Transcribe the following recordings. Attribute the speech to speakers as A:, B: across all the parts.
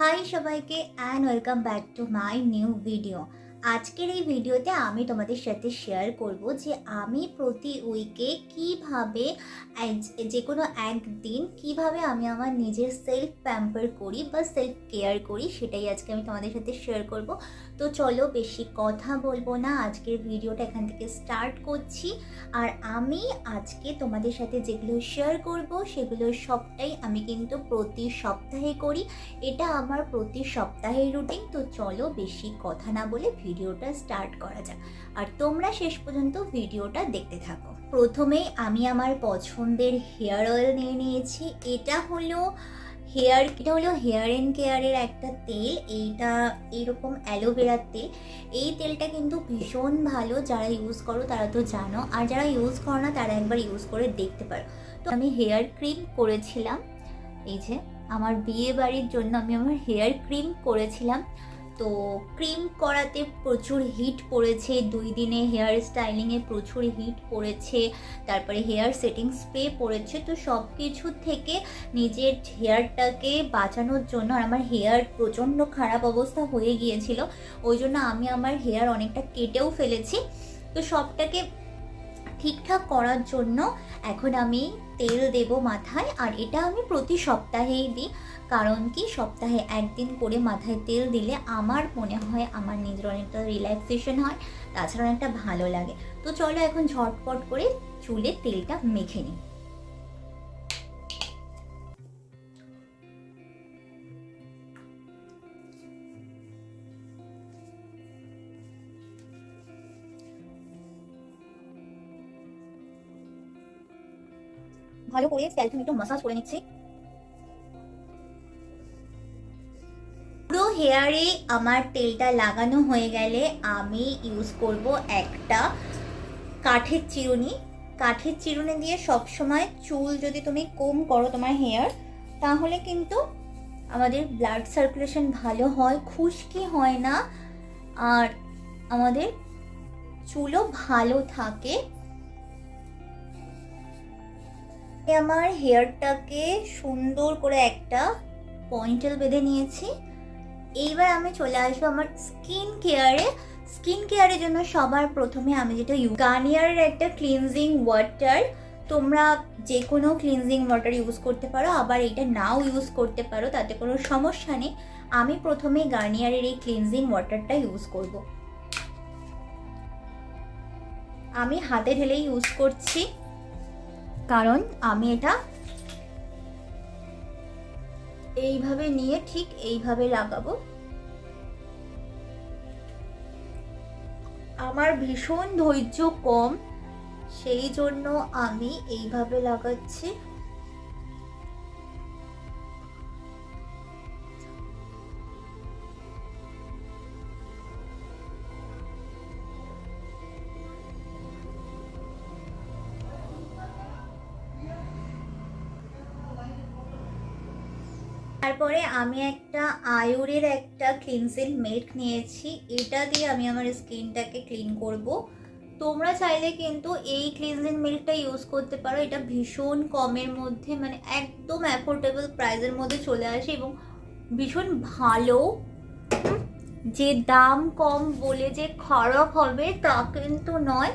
A: High সবাইকে and welcome back to my new video আজকের এই ভিডিওতে আমি তোমাদের সাথে শেয়ার করব যে আমি প্রতি উইকে কীভাবে যে কোনো একদিন কীভাবে আমি আমার নিজের সেলফ প্যাম্পার করি বা সেলফ কেয়ার করি সেটাই আজকে আমি তোমাদের সাথে শেয়ার করব। তো চলো বেশি কথা বলব না। আজকের ভিডিওটা এখান থেকে স্টার্ট করছি। আর আমি আজকে তোমাদের সাথে যেগুলো শেয়ার করব, সেগুলো সবটাই আমি কিন্তু প্রতি সপ্তাহে করি। এটা আমার প্রতি সপ্তাহের রুটিন তো চলো বেশি কথা না বলে ভিডিওটা স্টার্ট করা যাক। আর তোমরা শেষ পর্যন্ত ভিডিওটা দেখতে থাকো। প্রথমেই আমি আমার পছন্দের হেয়ার অয়েল নিয়ে নিয়েছি। এটা হলো হেয়ার, এটা হলো হেয়ার অ্যান্ড কেয়ারের একটা তেল। এইটা এইরকম অ্যালোভেরার তেল। এই তেলটা কিন্তু ভীষণ ভালো যারা ইউজ করো তারা তো জানো। আর যারা ইউজ করো না, তারা একবার ইউজ করে দেখতে পারো। তো আমি হেয়ার ক্রিম করেছিলাম। এই যে, আমার বিয়ে বাড়ির জন্য আমি আমার হেয়ার ক্রিম করেছিলাম। তো ক্রিম করাতে প্রচুর হিট পড়েছে, দুই দিনে হেয়ার স্টাইলিংয়ে প্রচুর হিট পড়েছে, তারপরে হেয়ার সেটিং স্প্রে পড়েছে, তো সব কিছু থেকে নিজের হেয়ারটাকে বাঁচানোর জন্য আর আমার হেয়ার প্রচণ্ড খারাপ অবস্থা হয়ে গিয়েছিল, ওই জন্য আমি আমার হেয়ার অনেকটা কেটেও ফেলেছি, তো সবটাকে ঠিকঠাক করার জন্য এখন আমি তেল দেব মাথায়, আর এটা আমি প্রতি সপ্তাহেই দিই। কারণ কি? সপ্তাহে একদিন করে মাথায় তেল দিলে আমার মনে হয় আমার নিজের অনেকটা রিল্যাক্সেশন হয় তাছাড়া অনেকটা ভালো লাগে। তো চলো এখন ঝটপট করে চুলে তেলটা মেখে নিই। ভালো করে স্ক্যাল্পে একটু মাসাজ করে নিচ্ছি। পুরো হেয়ারে আমার তেলটা লাগানো হয়ে গেলে আমি ইউজ করব একটা কাঠের চিরুনি। কাঠের চিরুনি দিয়ে সব সময় চুল যদি তুমি কম করো তোমার হেয়ার তাহলে কিন্তু আমাদের ব্লাড সার্কুলেশন ভালো হয়, খুশকি হয় না। আর আমাদের চুলও ভালো থাকে। আমার হেয়ারটাকে সুন্দর করে একটা পয়েন্টেল বেঁধে নিয়েছি। এইবার আমি চলে আসব আমার স্কিন কেয়ারে স্কিন কেয়ারের জন্য সবার প্রথমে আমি যেটা গার্নিয়ারের একটা ক্লিনজিং ওয়াটার তোমরা যে কোনো ক্লিনজিং ওয়াটার ইউজ করতে পারো, আবার এটা নাও ইউজ করতে পারো, তাতে কোনো সমস্যা নেই। আমি প্রথমে গার্নিয়ারের এই ক্লিনজিং ওয়াটারটা ইউজ করব। আমি হাতে ঢেলেই ইউজ করছি। কারণ আমি এটা এইভাবে নিয়ে ঠিক এইভাবে লাগাবো। আমার ভীষণ ধৈর্য কম, সেই জন্য আমি এইভাবে লাগাচ্ছি। তারপরে আমি একটা আয়ুরের একটা ক্লিনজিং মিল্ক নিয়েছি। এটা দিয়ে আমি আমার স্কিনটাকে ক্লিন করব। তোমরা চাইলে কিন্তু এই ক্লিনজিং মিল্কটা ইউজ করতে পারো। এটা ভীষণ কমের মধ্যে মানে একদম অ্যাফোর্ডেবল প্রাইসের মধ্যে চলে আসে এবং ভীষণ ভালো। যে দাম কম বলে যে খারাপ হবে তা কিন্তু নয়।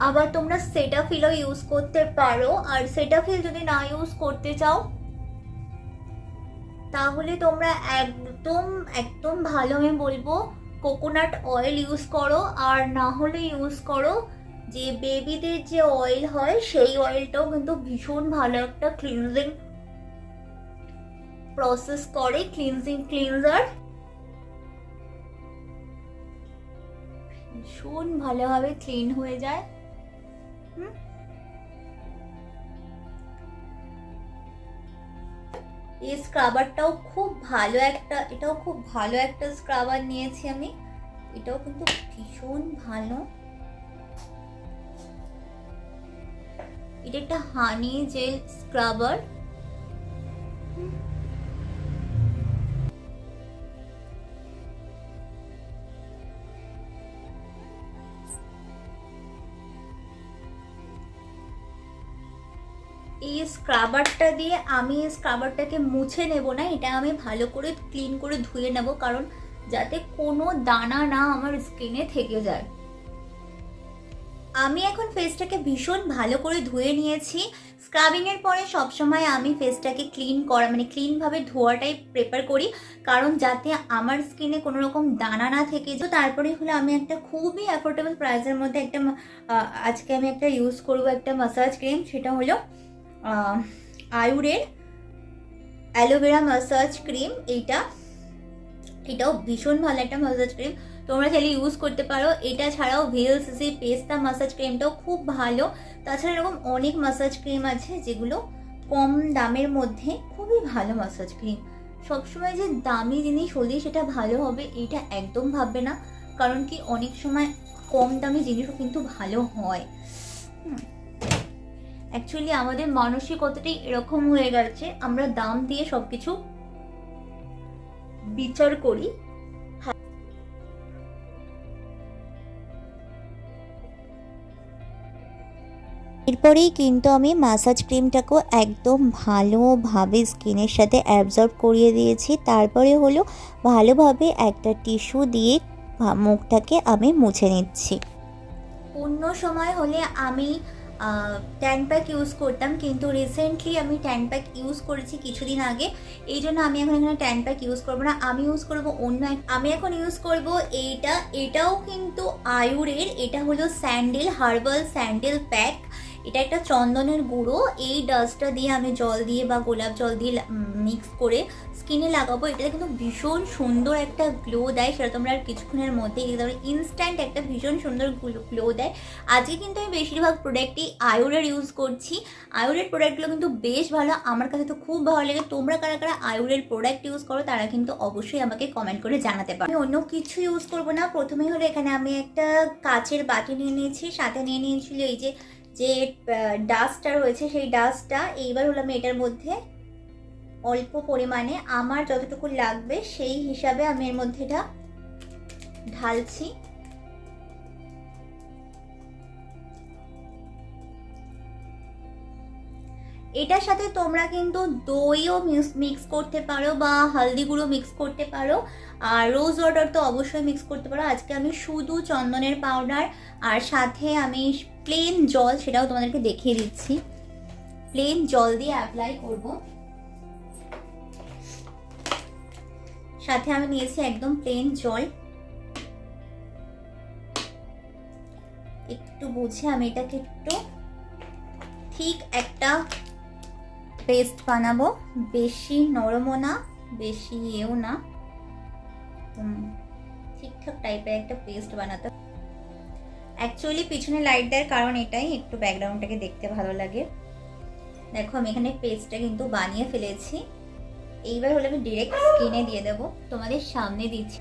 A: আবার তোমরা সেটাফিলও ইউজ করতে পারো। আর সেটাফিল যদি না ইউজ করতে চাও তাহলে তোমরা একদম একদম ভালো আমি বলব কোকোনাট অয়েল ইউজ করো, আর না হলে ইউজ করো, যে বেবিদের যে অয়েল হয়, সেই অয়েলটাও কিন্তু ভীষণ ভালো একটা ক্লিনজিং প্রসেস করে ক্লিনজিং ক্লিনজার ভীষণ ভালোভাবে ক্লিন হয়ে যায়। হুম? এই স্ক্রাবারটাও খুব ভালো একটা, এটাও খুব ভালো একটা স্ক্রাবার নিয়েছি আমি। এটাও কিন্তু ভীষণ ভালো। এটা একটা হানি জেল স্ক্রাবার এই স্ক্রাবারটা দিয়ে আমি স্ক্রাবারটাকে মুছে নেব না, এটা আমি ভালো করে ক্লিন করে ধুয়ে নেব, কারণ যাতে কোনো দানা না আমার স্কিনে থেকে যায়। আমি এখন ফেসটাকে ভীষণ ভালো করে ধুয়ে নিয়েছি। স্ক্রাবিংয়ের পরে সবসময় আমি ফেসটাকে ক্লিন করা মানে ক্লিনভাবে ধোয়াটাই প্রেফার করি, কারণ যাতে আমার স্কিনে কোনো রকম দানা না থেকে তো তারপরে হলো আমি একটা খুবই অ্যাফোর্ডেবল প্রাইসের মধ্যে একটা আজকে আমি একটা ইউজ করব একটা মাসাজ ক্রিম সেটা হলো আয়ুরের অ্যালোভেরা মাসাজ ক্রিম, এইটা, এটাও ভীষণ ভালো একটা মাসাজ ক্রিম। তোমরা চাইলে ইউজ করতে পারো। এটা ছাড়াও ভিএলসিসি পেস্তা মাসাজ ক্রিমটাও খুব ভালো। তাছাড়া এরকম অনেক মাসাজ ক্রিম আছে যেগুলো কম দামের মধ্যে খুবই ভালো মাসাজ ক্রিম। সবসময় যে দামি জিনিস হলেই সেটা ভালো হবে এটা একদম ভাববে না। কারণ কি, অনেক সময় কম দামি জিনিসও কিন্তু ভালো হয়। অ্যাকচুয়ালি আমাদের মানসিকতাটাই এরকম হয়ে গেছে আমরা দাম দিয়ে সব কিছু বিচার করি।
B: এরপরেই কিন্তু আমি মাসাজ ক্রিমটাকেও একদম ভালোভাবে স্কিনের সাথে অ্যাবজর্ব করিয়ে দিয়েছি। তারপরে হলো ভালোভাবে একটা টিস্যু দিয়ে মুখটাকে আমি মুছে নিচ্ছি।
A: অন্য সময় হলে আমি ট্যান প্যাক ইউজ করতাম, কিন্তু রিসেন্টলি আমি ট্যান প্যাক ইউজ করেছি কিছুদিন আগে। এই জন্য আমি এখন এখানে ট্যান প্যাক ইউজ করব না, আমি ইউজ করব অন্য আমি এখন ইউজ করব এইটা, এটাও কিন্তু আয়ুরের, এটা হলো স্যান্ডেল হার্বাল স্যান্ডেল প্যাক এটা একটা চন্দনের গুঁড়ো। এই ডাস্টটা দিয়ে আমি জল দিয়ে বা গোলাপ জল দিয়ে মিক্স করে স্কিনে লাগাবো। এটা কিন্তু ভীষণ সুন্দর একটা গ্লো দেয়। সেটা তোমরা আর কিছুক্ষণের মধ্যে ইনস্ট্যান্ট একটা ভীষণ সুন্দর গ্লো দেয়। আজকে কিন্তু আমি বেশিরভাগ প্রোডাক্টই আয়ুরের ইউজ করছি। আয়ুরের প্রোডাক্টগুলো কিন্তু বেশ ভালো। আমার কাছে তো খুব ভালো লাগে। তোমরা কারা কারা আয়ুরের প্রোডাক্ট ইউজ করো, তারা কিন্তু অবশ্যই আমাকে কমেন্ট করে জানাতে পারো। আমি অন্য কিছু ইউজ করব না। প্রথমেই হলো এখানে আমি একটা কাচের বাটি নিয়ে নিয়েছি। সাথে নিয়ে নিয়েছিল এই যে যে ডাস্টটা রয়েছে সেই ডাস্টটা এইবার হলো আমি এটার মধ্যে অল্প পরিমাণে আমার যতটুকু লাগবে সেই হিসাবে আমি এর মধ্যে এটা ঢালছি। এটার সাথে তোমরা কিন্তু দইও মিক্স করতে পারো বা হলদি গুঁড়ো মিক্স করতে পারো আর রোজ ওয়াটার তো অবশ্যই মিক্স করতে পারো। আজকে আমি শুধু চন্দনের পাউডার আর সাথে আমি প্লেন জল সেটাও তোমাদেরকে দেখিয়ে দিচ্ছি। প্লেন জল দিয়ে অ্যাপ্লাই করব। সাথে আমি নিয়েছি একদম প্লেন জল। একটু বুঝে আমি এটাকে একটু ঠিক একটা পেস্ট বানাবো। বেশি নরমও না, বেশি ইয়েও না। ঠিকঠাক টাইপের একটা পেস্ট বানাতে অ্যাকচুয়ালি পিছনে লাইট দেওয়ার কারণ এটাই, একটু ব্যাকগ্রাউন্ডটাকে দেখতে ভালো লাগে। দেখো, আমি এখানে পেস্টটা কিন্তু বানিয়ে ফেলেছি। এইবার হলে আমি ডিরেক্ট স্কিনে দিয়ে দেবো। তোমাদের সামনে দিচ্ছি।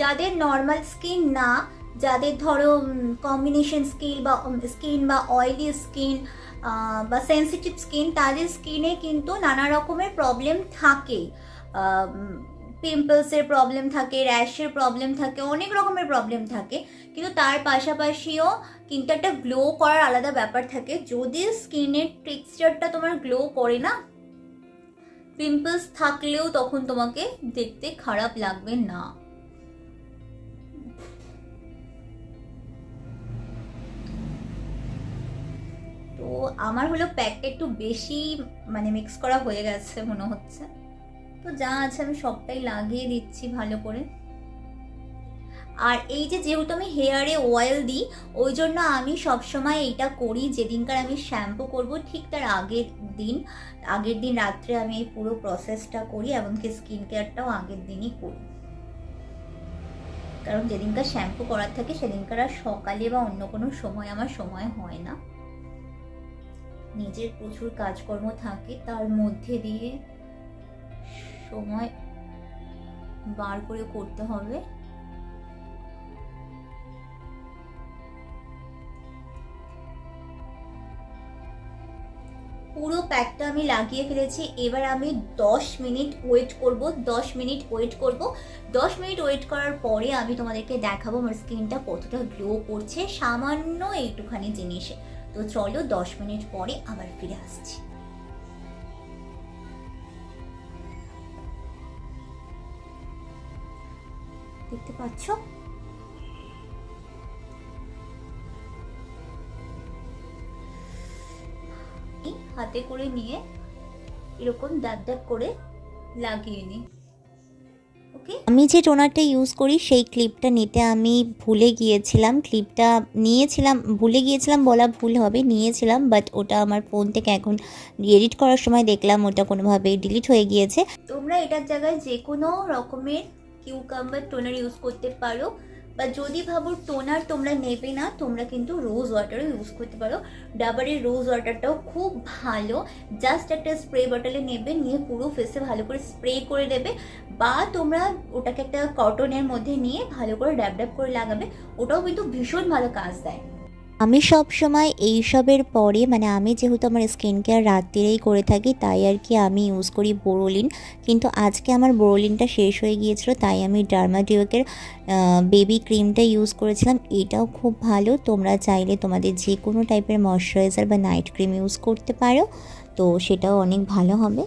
A: যাদের নর্মাল স্কিন না, যাদের ধরো কম্বিনেশন স্কিন বা স্কিন বা অয়েলি স্কিন বা সেন্সিটিভ স্কিন তাদের স্কিনে কিন্তু নানা রকমের প্রবলেম থাকে পিম্পলসের প্রবলেম থাকে র্যাশের প্রবলেম থাকে, অনেক রকমের প্রবলেম থাকে। কিন্তু তার পাশাপাশিও কিন্তু একটা গ্লো করার আলাদা ব্যাপার থাকে। যদি স্কিনের টেক্সচারটা তোমার গ্লো করে না পিম্পলস থাকলেও তখন তোমাকে দেখতে খারাপ লাগবে না। তো আমার হলো প্যাকটা একটু বেশি মানে মিক্স করা হয়ে গেছে মনে হচ্ছে। তো যা আছে আমি সবটাই লাগিয়ে দিচ্ছি ভালো করে। আর এই যে যেহেতু আমি হেয়ারে অয়েল দিই, ওই জন্য আমি সবসময় এইটা করি। যেদিনকার আমি শ্যাম্পু করব, ঠিক তার আগের দিন আগের দিন রাত্রে আমি এই পুরো প্রসেসটা করি এমনকি স্কিন কেয়ারটাও আগের দিনই করি। কারণ যেদিনকার শ্যাম্পু করার থাকে, সেদিনকার আর সকালে বা অন্য কোনো সময় আমার সময় হয় না। নিজের প্রচুর কাজকর্ম থাকে, তার মধ্যে দিয়ে সময় বার করে করতে হবে। পুরো প্যাকটা আমি লাগিয়ে ফেলেছি। এবার আমি 10 মিনিট ওয়েট করব 10 মিনিট ওয়েট করব। 10 মিনিট ওয়েট করার পরে আমি তোমাদেরকে দেখাবো আমার স্কিনটা কতটা গ্লো করছে, সামান্য এইটুখানি জিনিসে। তো চলো 10 মিনিট পরে আবার ফিরে আসছি। দেখতে পাচ্ছ? হাতে করে নিয়ে এরকম দাগ দাগ করে লাগিয়ে নিই। ওকে?
B: আমি যে টোনারটা ইউজ করি সেই ক্লিপটা নিতে আমি ভুলে গিয়েছিলাম। ক্লিপটা নিয়েছিলাম ভুলে গিয়েছিলাম বলা ভুল হবে নিয়েছিলাম বাট ওটা আমার ফোন থেকে এখন এডিট করার সময় দেখলাম ওটা কোনোভাবে ডিলিট হয়ে গিয়েছে।
A: তোমরা এটার জায়গায় যে কোনো রকমের কিউকাম্বার টোনার ইউজ করতে পারো। বা যদি ভাবো টোনার তোমরা নেবে না, তোমরা কিন্তু রোজ ওয়াটারও ইউজ করতে পারো। ডাবারের রোজ ওয়াটারটাও খুব ভালো। জাস্ট একটা স্প্রে বটলে নেবে, নিয়ে পুরো ফেসে ভালো করে স্প্রে করে দেবে। বা তোমরা ওটাকে একটা কটনের মধ্যে নিয়ে ভালো করে ড্যাব ড্যাব করে লাগাবে। ওটাও কিন্তু ভীষণ ভালো কাজ দেয়।
B: আমি সব সময় এইসবের পরে মানে আমি যেহেতু আমার স্কিন কেয়ার রাত্রিরেই করে থাকি, তাই আর কি আমি ইউজ করি বোরোলিন কিন্তু আজকে আমার বোরোলিনটা শেষ হয়ে গিয়েছিল, তাই আমি ডার্মাডিওকের বেবি ক্রিমটা ইউজ করেছিলাম। এটাও খুব ভালো। তোমরা চাইলে তোমাদের যে কোনো টাইপের ময়শ্চারাইজার বা নাইট ক্রিম ইউজ করতে পারো। তো সেটাও অনেক ভালো হবে।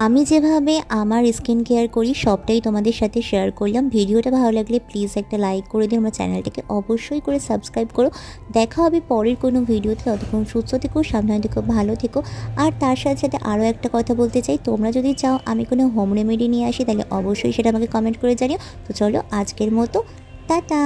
B: আমি যেভাবে আমার স্কিন কেয়ার করি, সবটাই তোমাদের সাথে শেয়ার করলাম। ভিডিওটা ভালো লাগলে প্লিজ একটা লাইক করে দিও। আমার চ্যানেলটাকে অবশ্যই করে সাবস্ক্রাইব করো। দেখা হবে পরের কোনো ভিডিওতে। ততক্ষণ সুস্থ থেকো, সাবধানে থেকো, ভালো থেকো। আর তার সাথে সাথে আরও একটা কথা বলতে চাই। তোমরা যদি চাও আমি কোনো হোম রেমেডি নিয়ে আসি, তাহলে অবশ্যই সেটা আমাকে কমেন্ট করে জানিও। তো চলো আজকের মতো। টাটা!